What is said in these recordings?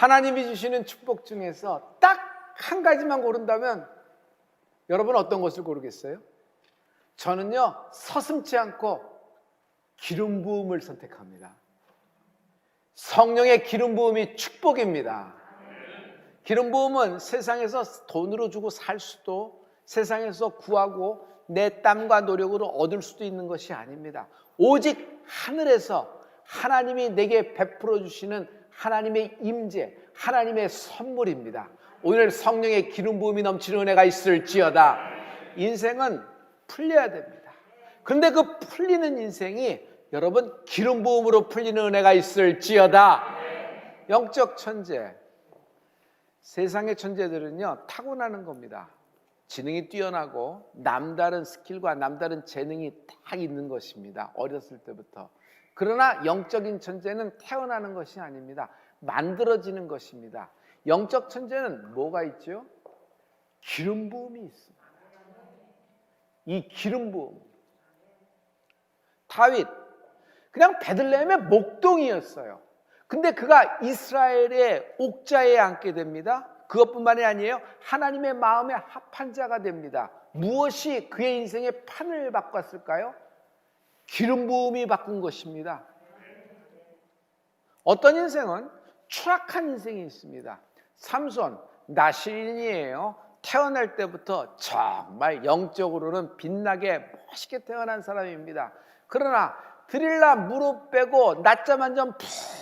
하나님이 주시는 축복 중에서 딱 한 가지만 고른다면 여러분 어떤 것을 고르겠어요? 저는요, 서슴지 않고 기름 부음을 선택합니다. 성령의 기름 부음이 축복입니다. 기름 부음은 세상에서 돈으로 주고 살 수도 세상에서 구하고 내 땀과 노력으로 얻을 수도 있는 것이 아닙니다. 오직 하늘에서 하나님이 내게 베풀어 주시는 하나님의 임재, 하나님의 선물입니다. 오늘 성령의 기름 부음이 넘치는 은혜가 있을지어다. 인생은 풀려야 됩니다. 그런데 그 풀리는 인생이 여러분 기름 부음으로 풀리는 은혜가 있을지어다. 영적 천재. 세상의 천재들은요 타고나는 겁니다. 지능이 뛰어나고 남다른 스킬과 남다른 재능이 딱 있는 것입니다. 어렸을 때부터. 그러나 영적인 천재는 태어나는 것이 아닙니다. 만들어지는 것입니다. 영적 천재는 뭐가 있죠? 기름 부음이 있습니다. 이 기름 부음. 다윗 그냥 베들레헴의 목동이었어요. 근데 그가 이스라엘의 옥자에 앉게 됩니다. 그것뿐만이 아니에요. 하나님의 마음에 합한 자가 됩니다. 무엇이 그의 인생의 판을 바꿨을까요? 기름 부음이 바꾼 것입니다. 어떤 인생은 추락한 인생이 있습니다. 삼손 나시린이에요. 태어날 때부터 정말 영적으로는 빛나게 멋있게 태어난 사람입니다. 그러나 드릴라 무릎 빼고 낮잠 한 점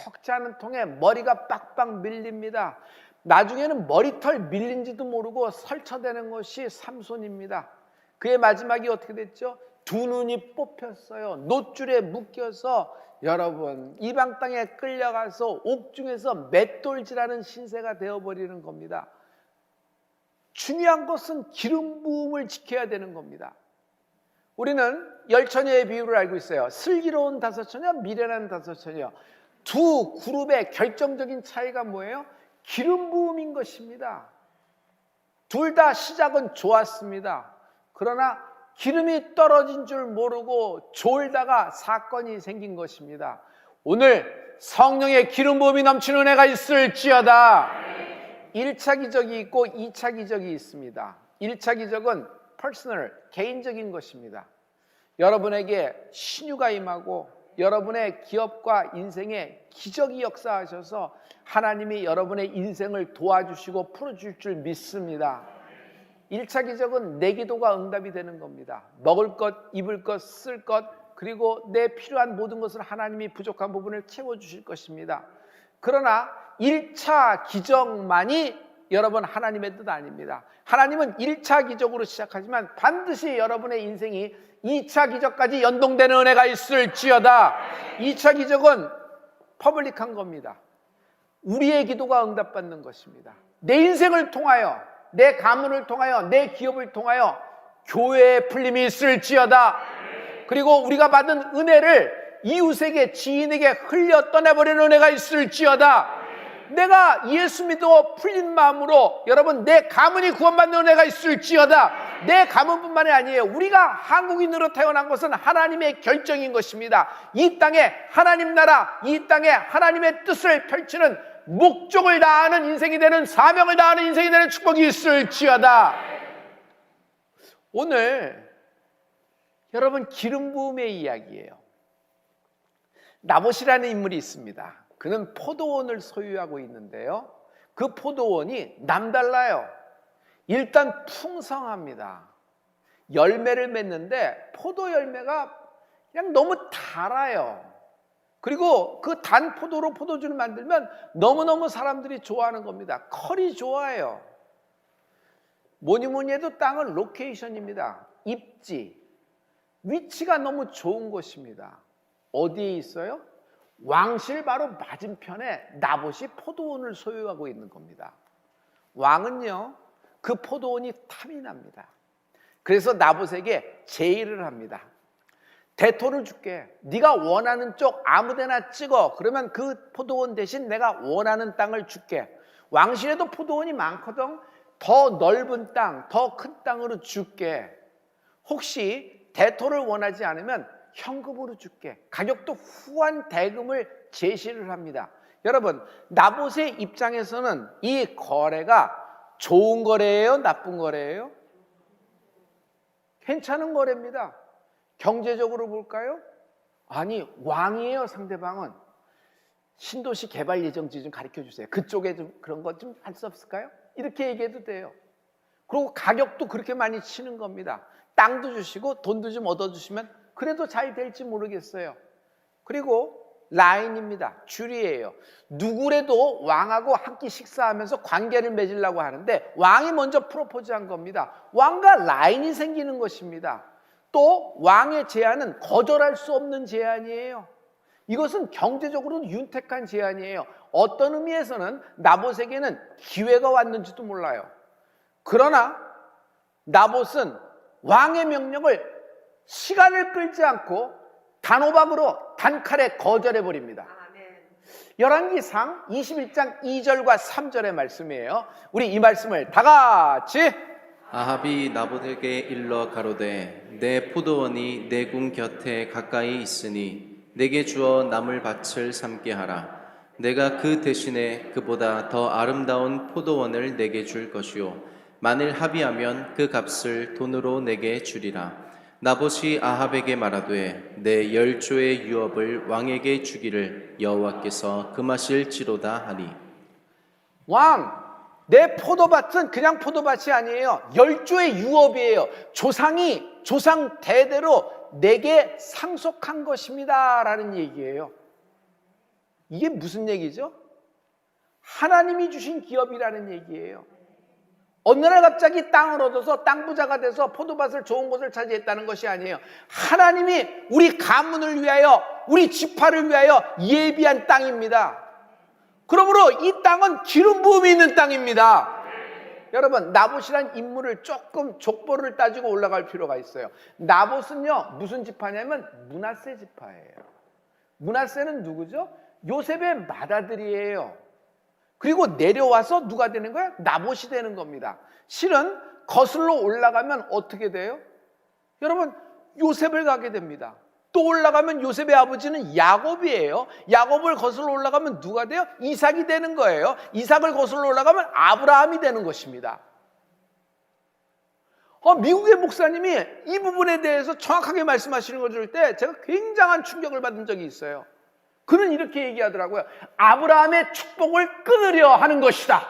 푹 자는 통에 머리가 빡빡 밀립니다. 나중에는 머리털 밀린지도 모르고 설쳐대는 것이 삼손입니다. 그의 마지막이 어떻게 됐죠? 두 눈이 뽑혔어요. 노줄에 묶여서 여러분 이방 땅에 끌려가서 옥중에서 맷돌질하는 신세가 되어버리는 겁니다. 중요한 것은 기름 부음을 지켜야 되는 겁니다. 우리는 열 처녀의 비유를 알고 있어요. 슬기로운 다섯 처녀, 미련한 다섯 처녀. 두 그룹의 결정적인 차이가 뭐예요? 기름 부음인 것입니다. 둘 다 시작은 좋았습니다. 그러나 기름이 떨어진 줄 모르고 졸다가 사건이 생긴 것입니다. 오늘 성령의 기름 부음이 넘치는 은혜가 있을지어다. 1차 기적이 있고 2차 기적이 있습니다. 1차 기적은 퍼스널, 개인적인 것입니다. 여러분에게 신유가 임하고 여러분의 기업과 인생에 기적이 역사하셔서 하나님이 여러분의 인생을 도와주시고 풀어줄 줄 믿습니다. 1차 기적은 내 기도가 응답이 되는 겁니다. 먹을 것, 입을 것, 쓸 것, 그리고 내 필요한 모든 것을 하나님이 부족한 부분을 채워주실 것입니다. 그러나 1차 기적만이 여러분 하나님의 뜻 아닙니다. 하나님은 1차 기적으로 시작하지만 반드시 여러분의 인생이 2차 기적까지 연동되는 은혜가 있을지어다. 2차 기적은 퍼블릭한 겁니다. 우리의 기도가 응답받는 것입니다. 내 인생을 통하여, 내 가문을 통하여, 내 기업을 통하여 교회의 풀림이 있을지어다. 그리고 우리가 받은 은혜를 이웃에게, 지인에게 흘려 떠내버리는 은혜가 있을지어다. 내가 예수 믿어 풀린 마음으로 여러분 내 가문이 구원받는 은혜가 있을지어다. 내 가문뿐만이 아니에요. 우리가 한국인으로 태어난 것은 하나님의 결정인 것입니다. 이 땅에 하나님 나라, 이 땅에 하나님의 뜻을 펼치는 목적을 다하는 인생이 되는 사명을 다하는 인생이 되는 축복이 있을지어다. 오늘 여러분 기름 부음의 이야기예요. 나봇이라는 인물이 있습니다. 그는 포도원을 소유하고 있는데요. 그 포도원이 남달라요. 일단 풍성합니다. 열매를 맺는데 포도 열매가 그냥 너무 달아요. 그리고 그 단 포도로 포도주를 만들면 너무너무 사람들이 좋아하는 겁니다. 컬이 좋아요. 뭐니 뭐니 해도 땅은 로케이션입니다. 입지. 위치가 너무 좋은 곳입니다. 어디에 있어요? 왕실 바로 맞은편에 나봇이 포도원을 소유하고 있는 겁니다. 왕은요, 그 포도원이 탐이 납니다. 그래서 나봇에게 제의를 합니다. 대토를 줄게. 네가 원하는 쪽 아무데나 찍어. 그러면 그 포도원 대신 내가 원하는 땅을 줄게. 왕실에도 포도원이 많거든. 더 넓은 땅, 더 큰 땅으로 줄게. 혹시 대토를 원하지 않으면 현금으로 줄게. 가격도 후한 대금을 제시를 합니다. 여러분, 나봇의 입장에서는 이 거래가 좋은 거래예요? 나쁜 거래예요? 괜찮은 거래입니다. 경제적으로 볼까요? 아니, 왕이에요, 상대방은. 신도시 개발 예정지 좀 가르쳐 주세요. 그쪽에 좀 그런 것 좀 할 수 없을까요? 이렇게 얘기해도 돼요. 그리고 가격도 그렇게 많이 치는 겁니다. 땅도 주시고 돈도 좀 얻어 주시면 그래도 잘 될지 모르겠어요. 그리고 라인입니다. 줄이에요. 누구래도 왕하고 한끼 식사하면서 관계를 맺으려고 하는데 왕이 먼저 프로포즈한 겁니다. 왕과 라인이 생기는 것입니다. 또 왕의 제안은 거절할 수 없는 제안이에요. 이것은 경제적으로 윤택한 제안이에요. 어떤 의미에서는 나봇에게는 기회가 왔는지도 몰라요. 그러나 나봇은 왕의 명령을 시간을 끌지 않고 단호박으로 단칼에 거절해 버립니다. 열왕기상 21장 2절과 3절의 말씀이에요. 우리 이 말씀을 다 같이 아합이 나봇에게 일러 가로되 내 포도원이 내 궁 곁에 가까이 있으니 내게 주어 나물 밭을 삼게 하라. 내가 그 대신에 그보다 더 아름다운 포도원을 내게 줄 것이요. 만일 합의하면 그 값을 돈으로 내게 주리라. 나봇이 아합에게 말하되 내 열조의 유업을 왕에게 주기를 여호와께서 금하실지로다 하니. 왕, 내 포도밭은 그냥 포도밭이 아니에요. 열조의 유업이에요. 조상이 조상 대대로 내게 상속한 것입니다. 라는 얘기예요. 이게 무슨 얘기죠? 하나님이 주신 기업이라는 얘기예요. 어느 날 갑자기 땅을 얻어서 땅 부자가 돼서 포도밭을 좋은 곳을 차지했다는 것이 아니에요. 하나님이 우리 가문을 위하여, 우리 지파를 위하여 예비한 땅입니다. 그러므로 이 땅은 기름 부음이 있는 땅입니다. 여러분, 나봇이란 인물을 조금 족보를 따지고 올라갈 필요가 있어요. 나봇은요, 무슨 지파냐면 문하세 지파예요. 문하세는 누구죠? 요셉의 맏아들이에요. 그리고 내려와서 누가 되는 거예요? 나봇이 되는 겁니다. 실은 거슬러 올라가면 어떻게 돼요? 여러분, 요셉을 가게 됩니다. 또 올라가면 요셉의 아버지는 야곱이에요. 야곱을 거슬러 올라가면 누가 돼요? 이삭이 되는 거예요. 이삭을 거슬러 올라가면 아브라함이 되는 것입니다. 어, 미국의 목사님이 이 부분에 대해서 정확하게 말씀하시는 걸 줄 때 제가 굉장한 충격을 받은 적이 있어요. 그는 이렇게 얘기하더라고요. 아브라함의 축복을 끊으려 하는 것이다.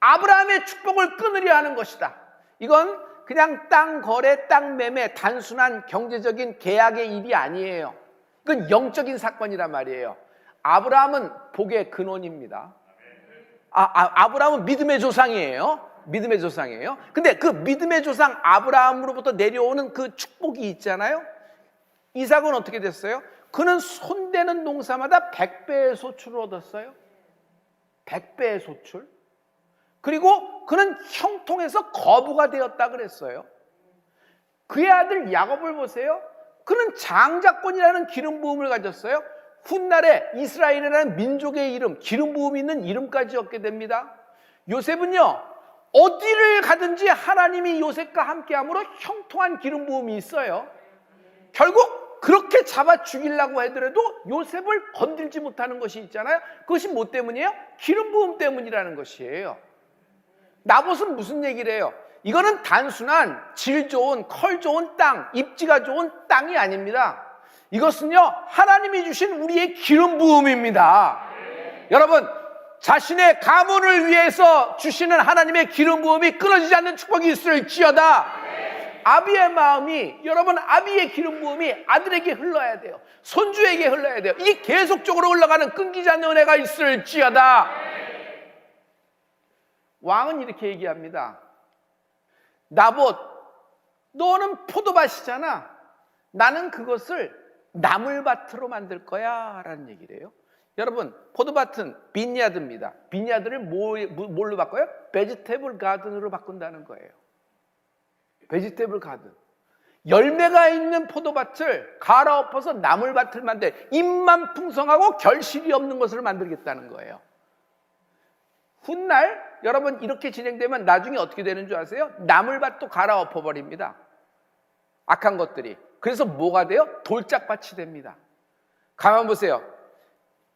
아브라함의 축복을 끊으려 하는 것이다. 이건 그냥 땅 거래, 땅 매매, 단순한 경제적인 계약의 일이 아니에요. 그건 영적인 사건이란 말이에요. 아브라함은 복의 근원입니다. 아, 아, 아브라함은 믿음의 조상이에요. 믿음의 조상이에요. 근데 그 믿음의 조상 아브라함으로부터 내려오는 그 축복이 있잖아요. 이삭은 어떻게 됐어요? 그는 손대는 농사마다 100배의 소출을 얻었어요. 100배의 소출. 그리고 그는 형통에서 거부가 되었다 그랬어요. 그의 아들 야곱을 보세요. 그는 장자권이라는 기름 부음을 가졌어요. 훗날에 이스라엘이라는 민족의 이름, 기름 부음이 있는 이름까지 얻게 됩니다. 요셉은요, 어디를 가든지 하나님이 요셉과 함께함으로 형통한 기름 부음이 있어요. 결국 그렇게 잡아 죽이려고 하더라도 요셉을 건들지 못하는 것이 있잖아요. 그것이 뭐 때문이에요? 기름 부음 때문이라는 것이에요. 나봇은 무슨 얘기를 해요? 이거는 단순한 질 좋은, 컬 좋은 땅, 입지가 좋은 땅이 아닙니다. 이것은요, 하나님이 주신 우리의 기름 부음입니다. 여러분, 자신의 가문을 위해서 주시는 하나님의 기름 부음이 끊어지지 않는 축복이 있을지어다. 아비의 마음이 여러분 아비의 기름 부음이 아들에게 흘러야 돼요. 손주에게 흘러야 돼요. 이게 계속적으로 흘러가는 끊기지 않는 은혜가 있을지어다. 왕은 이렇게 얘기합니다. 나봇, 너는 포도밭이잖아. 나는 그것을 나물밭으로 만들 거야. 라는 얘기를 해요. 여러분, 포도밭은 빈야드입니다. 빈야드를 뭐, 뭘로 바꿔요? 베지테블 가든으로 바꾼다는 거예요. 베지테블 가든. 열매가 있는 포도밭을 갈아엎어서 나물밭을 만들, 입만 풍성하고 결실이 없는 것을 만들겠다는 거예요. 훗날 여러분 이렇게 진행되면 나중에 어떻게 되는 줄 아세요? 나물밭도 갈아엎어 버립니다. 악한 것들이. 그래서 뭐가 돼요? 돌짝밭이 됩니다. 가만 보세요.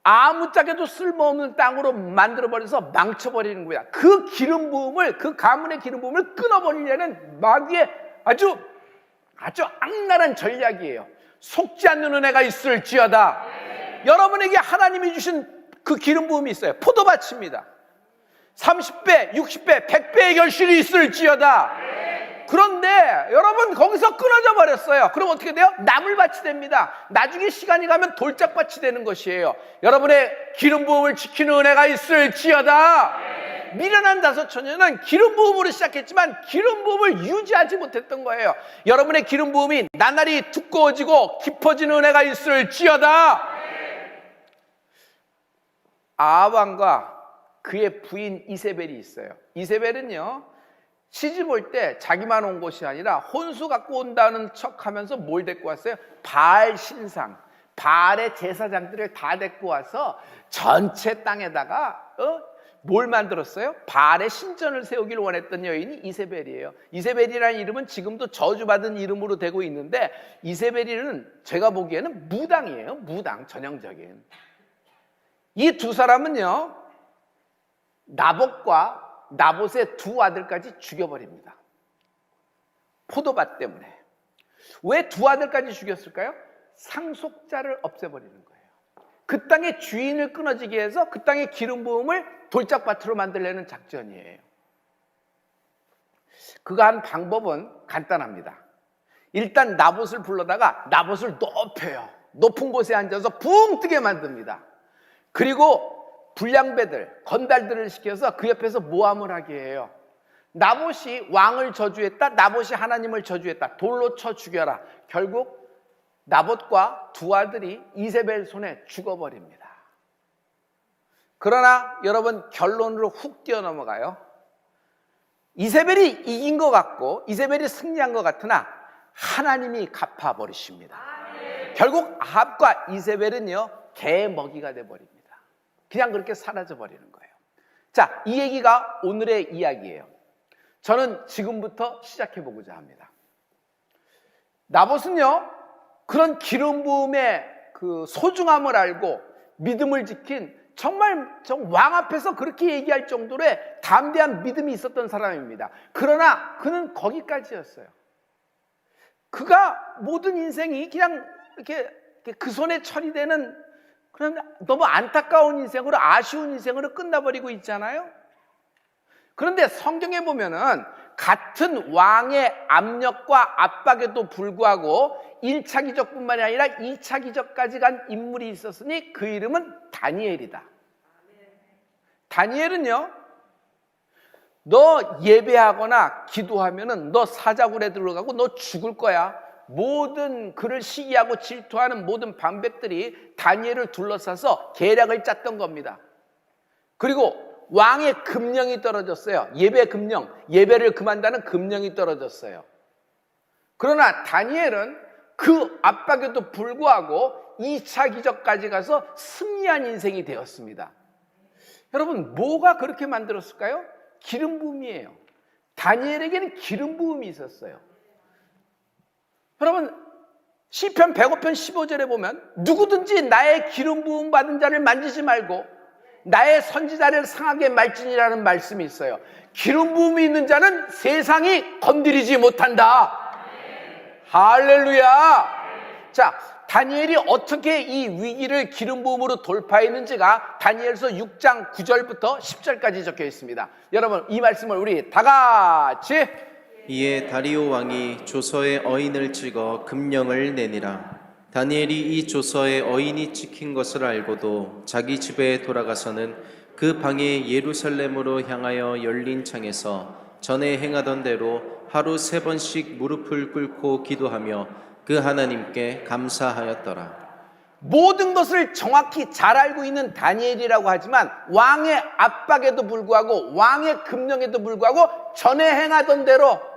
아무짝에도 쓸모없는 땅으로 만들어버려서 망쳐버리는 거야. 그 기름 부음을, 그 가문의 기름 부음을 끊어버리려는 마귀의 아주, 아주 악랄한 전략이에요. 속지 않는 은혜가 있을지어다. 여러분에게 하나님이 주신 그 기름 부음이 있어요. 포도밭입니다. 30배, 60배, 100배의 결실이 있을지어다. 그런데 여러분 거기서 끊어져 버렸어요. 그럼 어떻게 돼요? 나물밭이 됩니다. 나중에 시간이 가면 돌짝밭이 되는 것이에요. 여러분의 기름 부음을 지키는 은혜가 있을지어다. 미련한 다섯 처녀는 기름 부음으로 시작했지만 기름 부음을 유지하지 못했던 거예요. 여러분의 기름 부음이 나날이 두꺼워지고 깊어지는 은혜가 있을지어다. 아합왕과 그의 부인 이세벨이 있어요. 이세벨은요. 시집 올 때 자기만 온 것이 아니라 혼수 갖고 온다는 척 하면서 뭘 데리고 왔어요? 바알 신상, 바알의 제사장들을 다 데리고 와서 전체 땅에다가 어? 뭘 만들었어요? 바알의 신전을 세우기를 원했던 여인이 이세벨이에요. 이세벨이라는 이름은 지금도 저주받은 이름으로 되고 있는데 이세벨이는 제가 보기에는 무당이에요. 무당 전형적인. 이 두 사람은요. 나봇과 나봇의 두 아들까지 죽여버립니다. 포도밭 때문에. 왜 두 아들까지 죽였을까요? 상속자를 없애버리는 거예요. 그 땅의 주인을 끊어지게 해서 그 땅의 기름 부음을 돌짝밭으로 만들려는 작전이에요. 그가 한 방법은 간단합니다. 일단 나봇을 불러다가 나봇을 높여요. 높은 곳에 앉아서 붕 뜨게 만듭니다. 그리고 불량배들, 건달들을 시켜서 그 옆에서 모함을 하게 해요. 나봇이 왕을 저주했다. 나봇이 하나님을 저주했다. 돌로 쳐 죽여라. 결국 나봇과 두 아들이 이세벨 손에 죽어버립니다. 그러나 여러분 결론으로 훅 뛰어넘어가요. 이세벨이 이긴 것 같고 이세벨이 승리한 것 같으나 하나님이 갚아버리십니다. 결국 아합과 이세벨은요 개 먹이가 돼버립니다. 그냥 그렇게 사라져 버리는 거예요. 자, 이 얘기가 오늘의 이야기예요. 저는 지금부터 시작해 보고자 합니다. 나봇은요, 그런 기름 부음의 그 소중함을 알고 믿음을 지킨 정말 왕 앞에서 그렇게 얘기할 정도로의 담대한 믿음이 있었던 사람입니다. 그러나 그는 거기까지였어요. 그가 모든 인생이 그냥 이렇게 그 손에 처리되는 그런 너무 안타까운 인생으로 아쉬운 인생으로 끝나버리고 있잖아요. 그런데 성경에 보면은 같은 왕의 압력과 압박에도 불구하고 1차 기적뿐만이 아니라 2차 기적까지 간 인물이 있었으니 그 이름은 다니엘이다. 다니엘은요, 너 예배하거나 기도하면은 너 사자굴에 들어가고 너 죽을 거야. 모든 그를 시기하고 질투하는 모든 반백들이 다니엘을 둘러싸서 계략을 짰던 겁니다. 그리고 왕의 금령이 떨어졌어요. 예배 금령, 예배를 금한다는 금령이 떨어졌어요. 그러나 다니엘은 그 압박에도 불구하고 2차 기적까지 가서 승리한 인생이 되었습니다. 여러분, 뭐가 그렇게 만들었을까요? 기름 부음이에요. 다니엘에게는 기름 부음이 있었어요. 여러분 시편 105편 15절에 보면 누구든지 나의 기름 부음 받은 자를 만지지 말고 나의 선지자를 상하게 말지니라는 말씀이 있어요. 기름 부음이 있는 자는 세상이 건드리지 못한다. 할렐루야. 자, 다니엘이 어떻게 이 위기를 기름 부음으로 돌파했는지가 다니엘서 6장 9절부터 10절까지 적혀 있습니다. 여러분, 이 말씀을 우리 다 같이 이에 다리오 왕이 조서에 어인을 찍어 금령을 내니라. 다니엘이 이 조서에 어인이 찍힌 것을 알고도 자기 집에 돌아가서는 그 방에 예루살렘으로 향하여 열린 창에서 전에 행하던 대로 하루 세 번씩 무릎을 꿇고 기도하며 그 하나님께 감사하였더라. 모든 것을 정확히 잘 알고 있는 다니엘이라고 하지만 왕의 압박에도 불구하고 왕의 금령에도 불구하고 전에 행하던 대로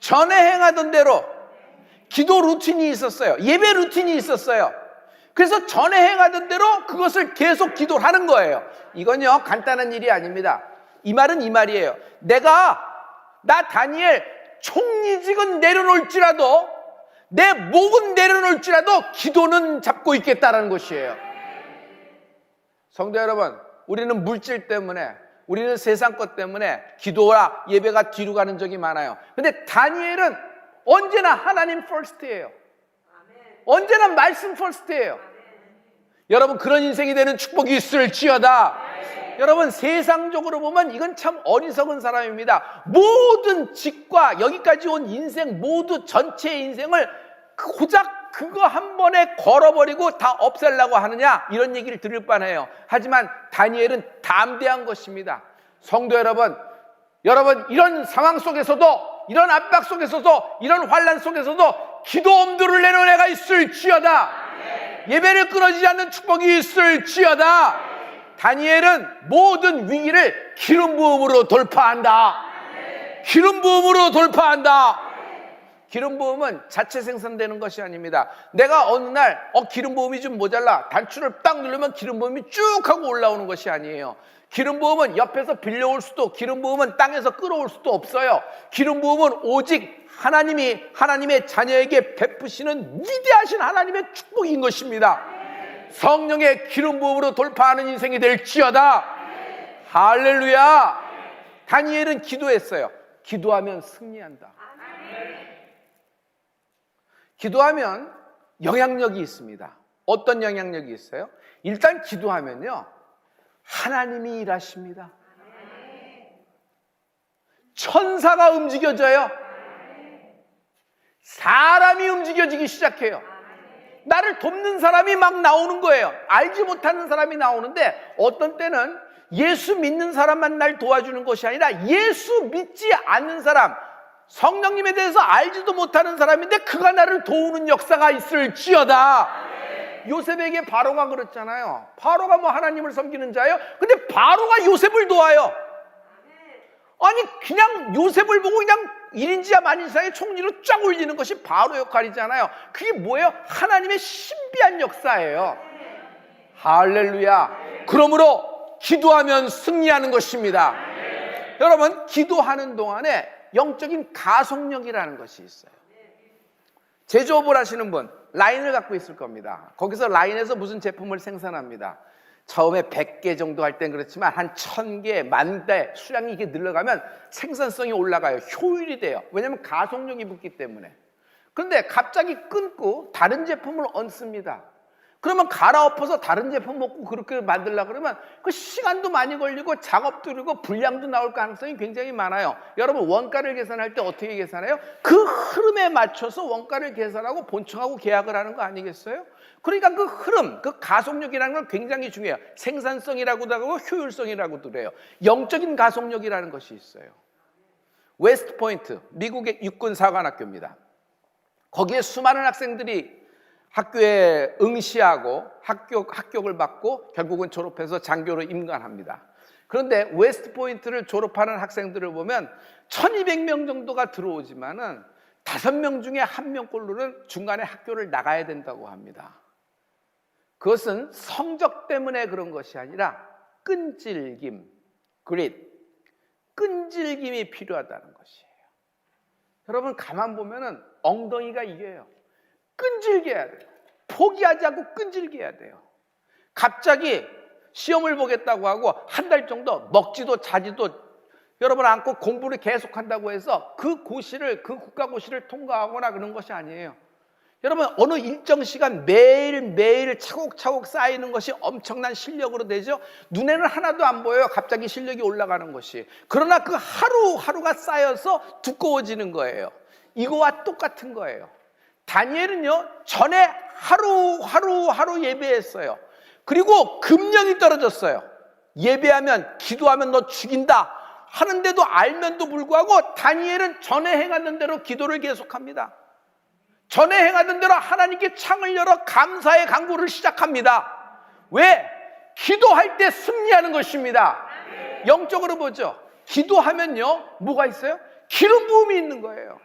전에 행하던 대로 기도 루틴이 있었어요. 예배 루틴이 있었어요. 그래서 전에 행하던 대로 그것을 계속 기도를 하는 거예요. 이건요, 간단한 일이 아닙니다. 이 말은 이 말이에요. 내가, 나 다니엘 총리직은 내려놓을지라도, 내 목은 내려놓을지라도 기도는 잡고 있겠다라는 것이에요. 성도 여러분, 우리는 물질 때문에 우리는 세상 것 때문에 기도와 예배가 뒤로 가는 적이 많아요. 근데 다니엘은 언제나 하나님 퍼스트예요. 언제나 말씀 퍼스트예요. 여러분 그런 인생이 되는 축복이 있을지어다. 여러분 세상적으로 보면 이건 참 어리석은 사람입니다. 모든 직과 여기까지 온 인생 모두 전체 인생을 고작 그거 한 번에 걸어버리고 다 없애려고 하느냐 이런 얘기를 들을 뻔해요. 하지만 다니엘은 담대한 것입니다. 성도 여러분, 여러분 이런 상황 속에서도 이런 압박 속에서도 이런 환란 속에서도 기도 엄두를 내는 애가 있을지어다. 예배를 끊어지지 않는 축복이 있을지어다. 다니엘은 모든 위기를 기름 부음으로 돌파한다. 기름 부음으로 돌파한다. 기름 부음은 자체 생산되는 것이 아닙니다. 내가 어느 날 어, 기름 부음이 좀 모자라 단추를 딱 누르면 기름 부음이 쭉 하고 올라오는 것이 아니에요. 기름 부음은 옆에서 빌려올 수도 기름 부음은 땅에서 끌어올 수도 없어요. 기름 부음은 오직 하나님이 하나님의 자녀에게 베푸시는 위대하신 하나님의 축복인 것입니다. 성령의 기름 부음으로 돌파하는 인생이 될지어다. 할렐루야. 다니엘은 기도했어요. 기도하면 승리한다. 기도하면 영향력이 있습니다. 어떤 영향력이 있어요? 일단 기도하면요. 하나님이 일하십니다. 천사가 움직여져요. 사람이 움직여지기 시작해요. 나를 돕는 사람이 막 나오는 거예요. 알지 못하는 사람이 나오는데 어떤 때는 예수 믿는 사람만 날 도와주는 것이 아니라 예수 믿지 않는 사람, 성령님에 대해서 알지도 못하는 사람인데 그가 나를 도우는 역사가 있을지어다. 요셉에게 바로가 그랬잖아요. 바로가 뭐 하나님을 섬기는 자예요. 근데 바로가 요셉을 도와요. 아니 그냥 요셉을 보고 그냥 1인지야 만인상의 총리로 쫙 올리는 것이 바로 역할이잖아요. 그게 뭐예요? 하나님의 신비한 역사예요. 할렐루야. 그러므로 기도하면 승리하는 것입니다. 여러분 기도하는 동안에 영적인 가속력이라는 것이 있어요. 제조업을 하시는 분 라인을 갖고 있을 겁니다. 거기서 라인에서 무슨 제품을 생산합니다. 처음에 100개 정도 할 땐 그렇지만 한 1000개, 만 대 수량이 이게 늘어가면 생산성이 올라가요. 효율이 돼요. 왜냐하면 가속력이 붙기 때문에. 그런데 갑자기 끊고 다른 제품을 얹습니다. 그러면 갈아엎어서 다른 제품 먹고 그렇게 만들려 그러면 그 시간도 많이 걸리고 작업도 그리고 분량도 나올 가능성이 굉장히 많아요. 여러분 원가를 계산할 때 어떻게 계산해요? 그 흐름에 맞춰서 원가를 계산하고 본청하고 계약을 하는 거 아니겠어요? 그러니까 그 흐름, 그 가속력이라는 건 굉장히 중요해요. 생산성이라고도 하고 효율성이라고도 그래요. 영적인 가속력이라는 것이 있어요. 웨스트 포인트, 미국의 육군 사관학교입니다. 거기에 수많은 학생들이 학교에 응시하고 합격, 합격을 받고 결국은 졸업해서 장교로 임관합니다. 그런데 웨스트 포인트를 졸업하는 학생들을 보면 1200명 정도가 들어오지만은 5명 중에 1명꼴로는 중간에 학교를 나가야 된다고 합니다. 그것은 성적 때문에 그런 것이 아니라 끈질김, 그릿, 끈질김이 필요하다는 것이에요. 여러분 가만 보면은 엉덩이가 이겨요. 끈질게 해야 돼요. 포기하지 않고 끈질게 해야 돼요. 갑자기 시험을 보겠다고 하고 한 달 정도 먹지도 자지도 여러분 안고 공부를 계속한다고 해서 그 고시를 그 국가고시를 통과하거나 그런 것이 아니에요. 여러분 어느 일정 시간 매일매일 차곡차곡 쌓이는 것이 엄청난 실력으로 되죠. 눈에는 하나도 안 보여요. 갑자기 실력이 올라가는 것이. 그러나 그 하루하루가 쌓여서 두꺼워지는 거예요. 이거와 똑같은 거예요. 다니엘은요, 전에 하루, 하루, 하루 예배했어요. 그리고 금령이 떨어졌어요. 예배하면, 기도하면 너 죽인다. 하는데도 알면도 불구하고 다니엘은 전에 행하던 대로 기도를 계속합니다. 전에 행하던 대로 하나님께 창을 열어 감사의 강구를 시작합니다. 왜? 기도할 때 승리하는 것입니다. 영적으로 보죠. 기도하면요, 뭐가 있어요? 기름 부음이 있는 거예요.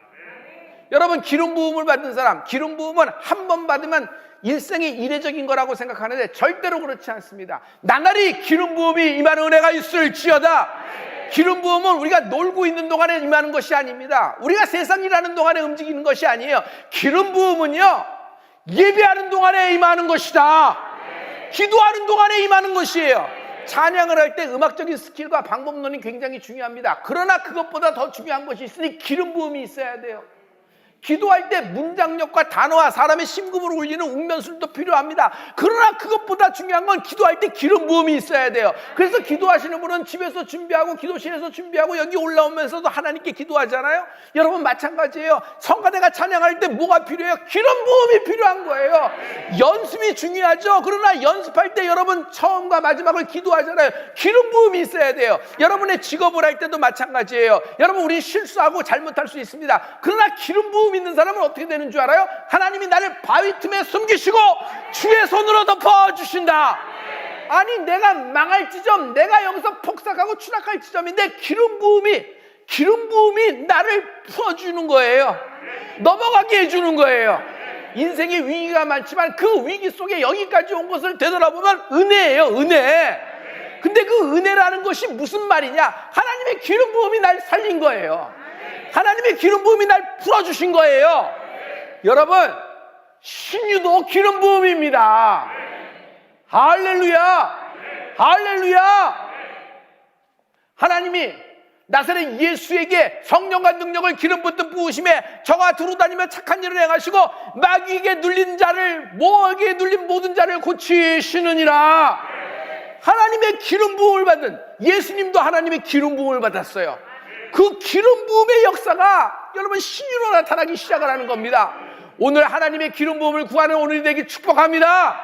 여러분 기름 부음을 받은 사람, 기름 부음은 한 번 받으면 일생의 이례적인 거라고 생각하는데 절대로 그렇지 않습니다. 나날이 기름 부음이 임하는 은혜가 있을지어다. 기름 부음은 우리가 놀고 있는 동안에 임하는 것이 아닙니다. 우리가 세상이라는 동안에 움직이는 것이 아니에요. 기름 부음은요 예배하는 동안에 임하는 것이다. 기도하는 동안에 임하는 것이에요. 찬양을 할 때 음악적인 스킬과 방법론이 굉장히 중요합니다. 그러나 그것보다 더 중요한 것이 있으니 기름 부음이 있어야 돼요. 기도할 때 문장력과 단어와 사람의 심금을 울리는 웅변술도 필요합니다. 그러나 그것보다 중요한 건 기도할 때 기름 부음이 있어야 돼요. 그래서 기도하시는 분은 집에서 준비하고 기도실에서 준비하고 여기 올라오면서도 하나님께 기도하잖아요. 여러분 마찬가지예요. 성가대가 찬양할 때 뭐가 필요해요? 기름 부음이 필요한 거예요. 연습이 중요하죠. 그러나 연습할 때 여러분 처음과 마지막을 기도하잖아요. 기름 부음이 있어야 돼요. 여러분의 직업을 할 때도 마찬가지예요. 여러분 우리 실수하고 잘못할 수 있습니다. 그러나 기름 부음 있는 사람은 어떻게 되는 줄 알아요? 하나님이 나를 바위 틈에 숨기시고 주의 손으로 덮어 주신다. 아니 내가 망할 지점, 내가 여기서 폭삭하고 추락할 지점인데 기름 부음이 기름 부음이 나를 풀어 주는 거예요. 넘어가게 해 주는 거예요. 인생에 위기가 많지만 그 위기 속에 여기까지 온 것을 되돌아보면 은혜예요, 은혜. 근데 그 은혜라는 것이 무슨 말이냐? 하나님의 기름 부음이 날 살린 거예요. 하나님의 기름 부음이 날 풀어주신 거예요. 여러분, 신유도 기름 부음입니다. 할렐루야! 할렐루야! 하나님이 나사렛 예수에게 성령과 능력을 기름 붓듯 부으심에 저가 두루다니며 착한 일을 행하시고 마귀에게 눌린 자를 모에게 눌린 모든 자를 고치시느니라 하나님의 기름 부음을 받은 예수님도 하나님의 기름 부음을 받았어요 그 기름 부음의 역사가 여러분 신유로 나타나기 시작을 하는 겁니다. 오늘 하나님의 기름 부음을 구하는 오늘이 되기 축복합니다.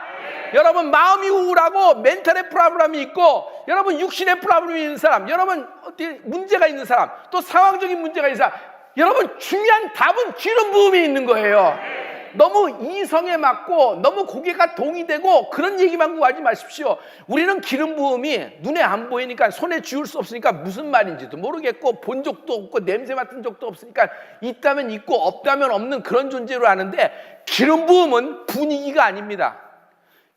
여러분 마음이 우울하고 멘탈의 프로블럼이 있고 여러분 육신의 프로블럼이 있는 사람 여러분 어떻게 문제가 있는 사람 또 상황적인 문제가 있는 사람 여러분 중요한 답은 기름 부음이 있는 거예요 너무 이성에 맞고 너무 고개가 동의되고 그런 얘기만 구하지 마십시오 우리는 기름 부음이 눈에 안 보이니까 손에 쥐울 수 없으니까 무슨 말인지도 모르겠고 본 적도 없고 냄새 맡은 적도 없으니까 있다면 있고 없다면 없는 그런 존재로 아는데 기름 부음은 분위기가 아닙니다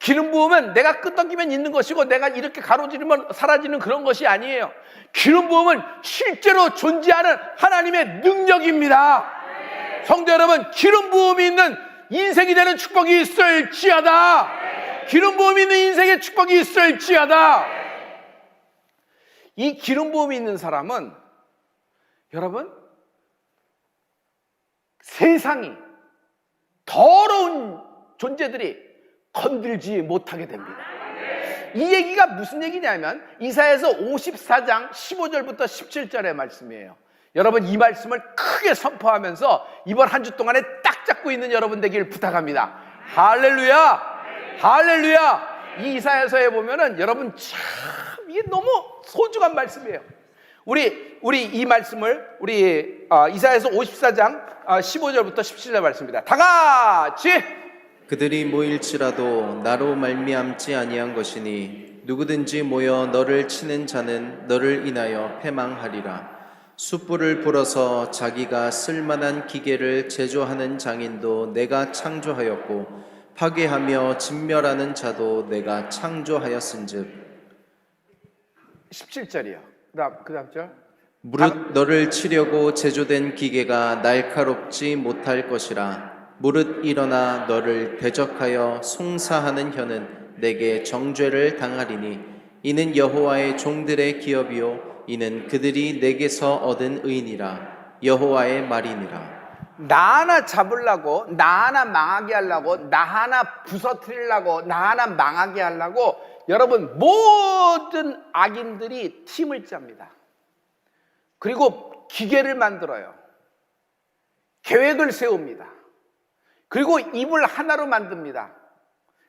기름 부음은 내가 끄덕이면 있는 것이고 내가 이렇게 가로지르면 사라지는 그런 것이 아니에요. 기름 부음은 실제로 존재하는 하나님의 능력입니다. 성도 여러분, 기름 부음이 있는 인생이 되는 축복이 있을지어다. 기름 부음이 있는 인생의 축복이 있을지어다. 이 기름 부음이 있는 사람은 여러분 세상이 더러운 존재들이 건들지 못하게 됩니다. 이 얘기가 무슨 얘기냐면 이사에서 54장 15절부터 17절의 말씀이에요. 여러분 이 말씀을 크게 선포하면서 이번 한 주 동안에 딱 잡고 있는 여러분 되길 부탁합니다. 할렐루야! 할렐루야! 이 이사에서에 보면은 여러분 참 이게 너무 소중한 말씀이에요. 우리 우리 이 말씀을 우리 어, 이사에서 54장 어, 15절부터 17절 말씀입니다. 다 같이 그들이 모일지라도 나로 말미암지 아니한 것이니 누구든지 모여 너를 치는 자는 너를 인하여 패망하리라 숯불을 불어서 자기가 쓸만한 기계를 제조하는 장인도 내가 창조하였고 파괴하며 진멸하는 자도 내가 창조하였은즉 17절이요. 그다음 그다음 절. 무릇 너를 치려고 제조된 기계가 날카롭지 못할 것이라 무릇 일어나 너를 대적하여 송사하는 혀는 내게 정죄를 당하리니 이는 여호와의 종들의 기업이요 이는 그들이 내게서 얻은 의니라 여호와의 말이니라 나 하나 잡으려고, 나 하나 망하게 하려고, 나 하나 부서뜨리려고, 나 하나 망하게 하려고 여러분 모든 악인들이 팀을 짭니다. 그리고 기계를 만들어요. 계획을 세웁니다. 그리고 입을 하나로 만듭니다.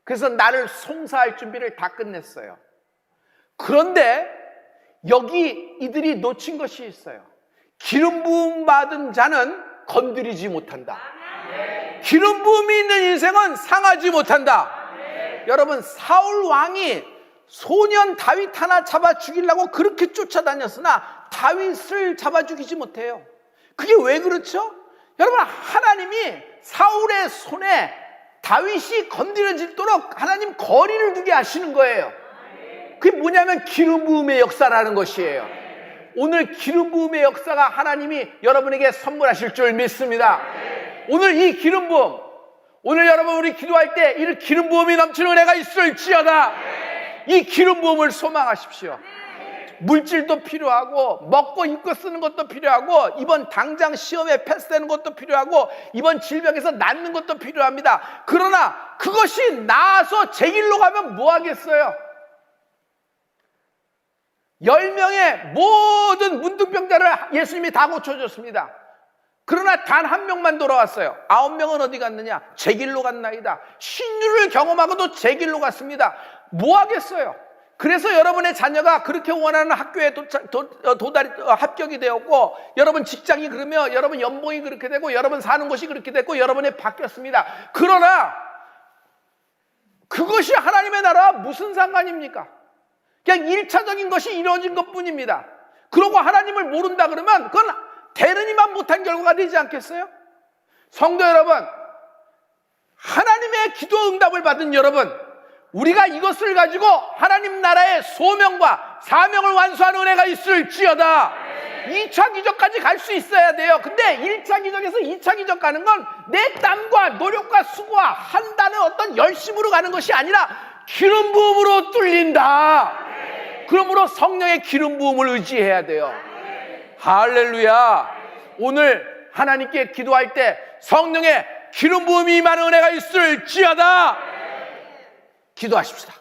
그래서 나를 송사할 준비를 다 끝냈어요. 그런데 여기 이들이 놓친 것이 있어요. 기름 부음 받은 자는 건드리지 못한다. 기름 부음이 있는 인생은 상하지 못한다. 여러분 사울 왕이 소년 다윗 하나 잡아 죽이려고 그렇게 쫓아다녔으나 다윗을 잡아 죽이지 못해요. 그게 왜 그렇죠? 여러분 하나님이 사울의 손에 다윗이 건드려질도록 하나님 거리를 두게 하시는 거예요. 그게 뭐냐면 기름 부음의 역사라는 것이에요. 오늘 기름 부음의 역사가 하나님이 여러분에게 선물하실 줄 믿습니다. 오늘 이 기름 부음 오늘 여러분 우리 기도할 때 이 기름 부음이 넘치는 은혜가 있을지어다. 이 기름 부음을 소망하십시오. 물질도 필요하고 먹고 입고 쓰는 것도 필요하고 이번 당장 시험에 패스되는 것도 필요하고 이번 질병에서 낫는 것도 필요합니다. 그러나 그것이 나아서 제 길로 가면 뭐 하겠어요? 열 명의 모든 문둥병자를 예수님이 다 고쳐줬습니다. 그러나 단 한 명만 돌아왔어요. 아홉 명은 어디 갔느냐? 제 길로 갔나이다. 신유를 경험하고도 제 길로 갔습니다. 뭐 하겠어요? 그래서 여러분의 자녀가 그렇게 원하는 학교에 도착, 도, 어, 도달이, 어, 합격이 되었고, 여러분 직장이 그러면 여러분 연봉이 그렇게 되고, 여러분 사는 곳이 그렇게 됐고, 여러분이 바뀌었습니다. 그러나, 그것이 하나님의 나라와 무슨 상관입니까? 그냥 일차적인 것이 이루어진 것 뿐입니다. 그러고 하나님을 모른다 그러면 그건 되느니만 못한 결과가 되지 않겠어요? 성도 여러분, 하나님의 기도 응답을 받은 여러분, 우리가 이것을 가지고 하나님 나라의 소명과 사명을 완수하는 은혜가 있을지어다. 2차 기적까지 갈 수 있어야 돼요. 근데 1차 기적에서 2차 기적 가는 건 내 땀과 노력과 수고와 한다는 어떤 열심으로 가는 것이 아니라 기름 부음으로 뚫린다. 그러므로 성령의 기름 부음을 의지해야 돼요. 할렐루야. 오늘 하나님께 기도할 때 성령의 기름 부음이 임하는 은혜가 있을지어다. 기도하십시다.